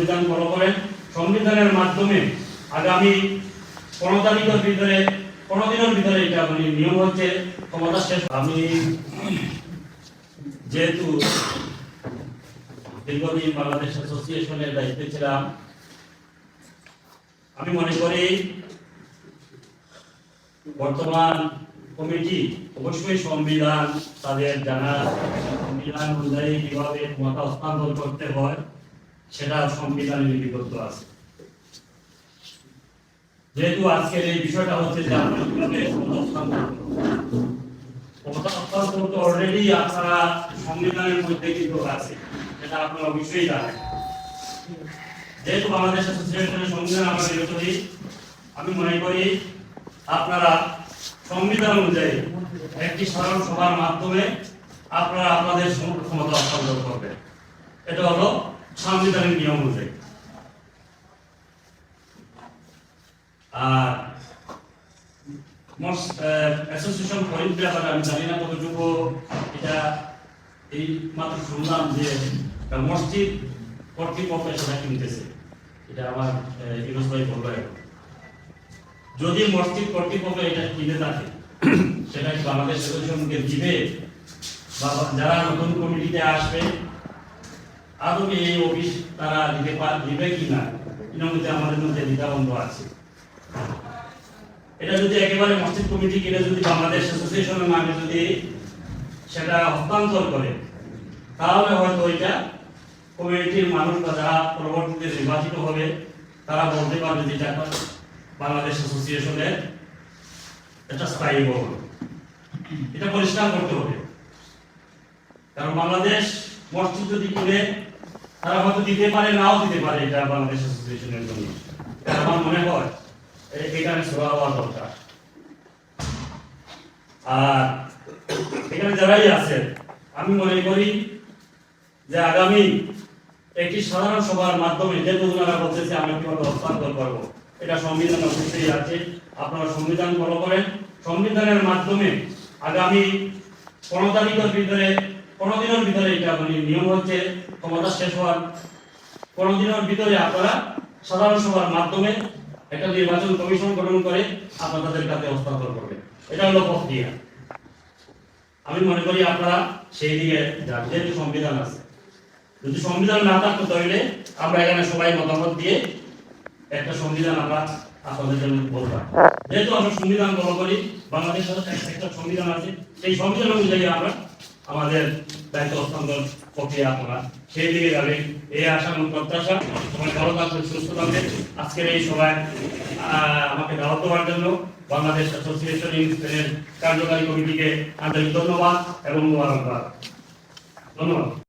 সংবিধান ফলো করেন। সংবিধানের মাধ্যমে আগামী পনেরো ভিতরে, পনেরো দিনের ভিতরে এটা মানে নিয়ম হচ্ছে ক্ষমতা শেষ আমি যেহেতু দীর্ঘদিন বাংলাদেশ অ্যাসোসিয়েশনের দায়িত্বে ছিলাম, আমি মনে করি বর্তমান কমিটি অবশ্যই সংবিধান, তাদের জানা সংবিধান অনুযায়ী কীভাবে ক্ষমতা হস্তান্তর করতে হয় সেটা সংবিধানে লিপিবদ্ধ আছে। যেহেতু আজকের এই বিষয়টা হচ্ছে যে অলরেডি আপনারা সংবিধানের মধ্যে কিন্তু আছে আপনারা অবশ্যই জানেন। যেহেতু বাংলাদেশ অ্যাসোসিয়েশনের সংবিধান আমরা বিরোধী আমি মনে করি আপনারা সংবিধান অনুযায়ী একটি সাধারণ সভার মাধ্যমে আপনারা আপনাদের সমগ্র ক্ষমতা হস্তান্তর করবেন। এটা হলো সাংবিধানিক নিয়ম অনুযায়ী। আর অ্যাসোসিয়েশন ব্যাপারে আমি জানি না কতটুকু, এটা এই মাত্র শুনলাম যে মসজিদ কর্তৃপক্ষ সেটা কিনতেছে। এটা আমার ভাই বলল। যদি মসজিদ কর্তৃপক্ষ এটা কিনে থাকে, সেটা বাংলাদেশ অ্যাসোসিয়েশনকে দিবে? বা যারা নতুন কমিটিতে আসবে আদৌ কি এই অফিস তারা দিতে দিবে কিনা এর মধ্যে আমাদের মধ্যে দ্বিধাবন্ধ আছে। এটা যদি একেবারে মসজিদ কমিটি কিনে যদি বাংলাদেশ অ্যাসোসিয়েশনের নামে যদি সেটা হস্তান্তর করে, তাহলে হয়তো ওইটা কমিটির মানুষ বা যারা পরবর্তীতে নির্বাচিত হবে, তারা বলতে পারবে যে এটা বাংলাদেশ অ্যাসোসিয়েশনের একটা স্থায়ী ভবন। এটা পরিষ্কার করতে হবে। কারণ বাংলাদেশ মসজিদ যদি কিনে তারা হয়তো দিতে পারে, নাও দিতে পারে এটা বাংলাদেশ অ্যাসোসিয়েশনের জন্য। আমার মনে হয় এখানে সভা হওয়া দরকার। আর এখানে যারাই আছেন, আমি মনে করি যে আগামী একটি সাধারণ সভার মাধ্যমে যে ওনারা বলতেছে আমরা কীভাবে হস্তান্তর করব। এটা সংবিধান অবশ্যই আছে, আপনারা সংবিধান ফলো করেন। সংবিধানের মাধ্যমে আগামী পনেরো ভিতরে পনেরো দিনের ভিতরে এটা মানে নিয়ম হচ্ছে ক্ষমতা শেষ হওয়ার পনেরো দিনের ভিতরে আপনারা সাধারণ সভার মাধ্যমে একটা নির্বাচন কমিশন গঠন করে আপনাদের কাছে হস্তান্তর করবে এটা হলো প্রক্রিয়া আমি মনে করি আপনারা সেই দিকে যান, যেহেতু সংবিধান আছে। যদি সংবিধান না থাকতো তাহলে আমরা এখানে সবাই মতামত দিয়ে একটা সংবিধান আমরা আপনাদের জন্য বলতাম। যেহেতু আমরা সংবিধান ফলো করি বাংলাদেশের একটা সংবিধান আছে, সেই সংবিধান অনুযায়ী আমরা আমাদের দায়িত্ব হস্তান্তর প্রক্রিয়া আপনারা সেই দিকে যাবে, এই আশা এবং প্রত্যাশা। সবাই ভালো থাকবেন, সুস্থ থাকবেন। আজকের এই সভায় আমাকে দাওয়াত দেওয়ার জন্য বাংলাদেশ অ্যাসোসিয়েশন ইন স্পেনের কার্যকারী কমিটিকে আন্তরিক ধন্যবাদ এবং মোবারকবাদ। ধন্যবাদ।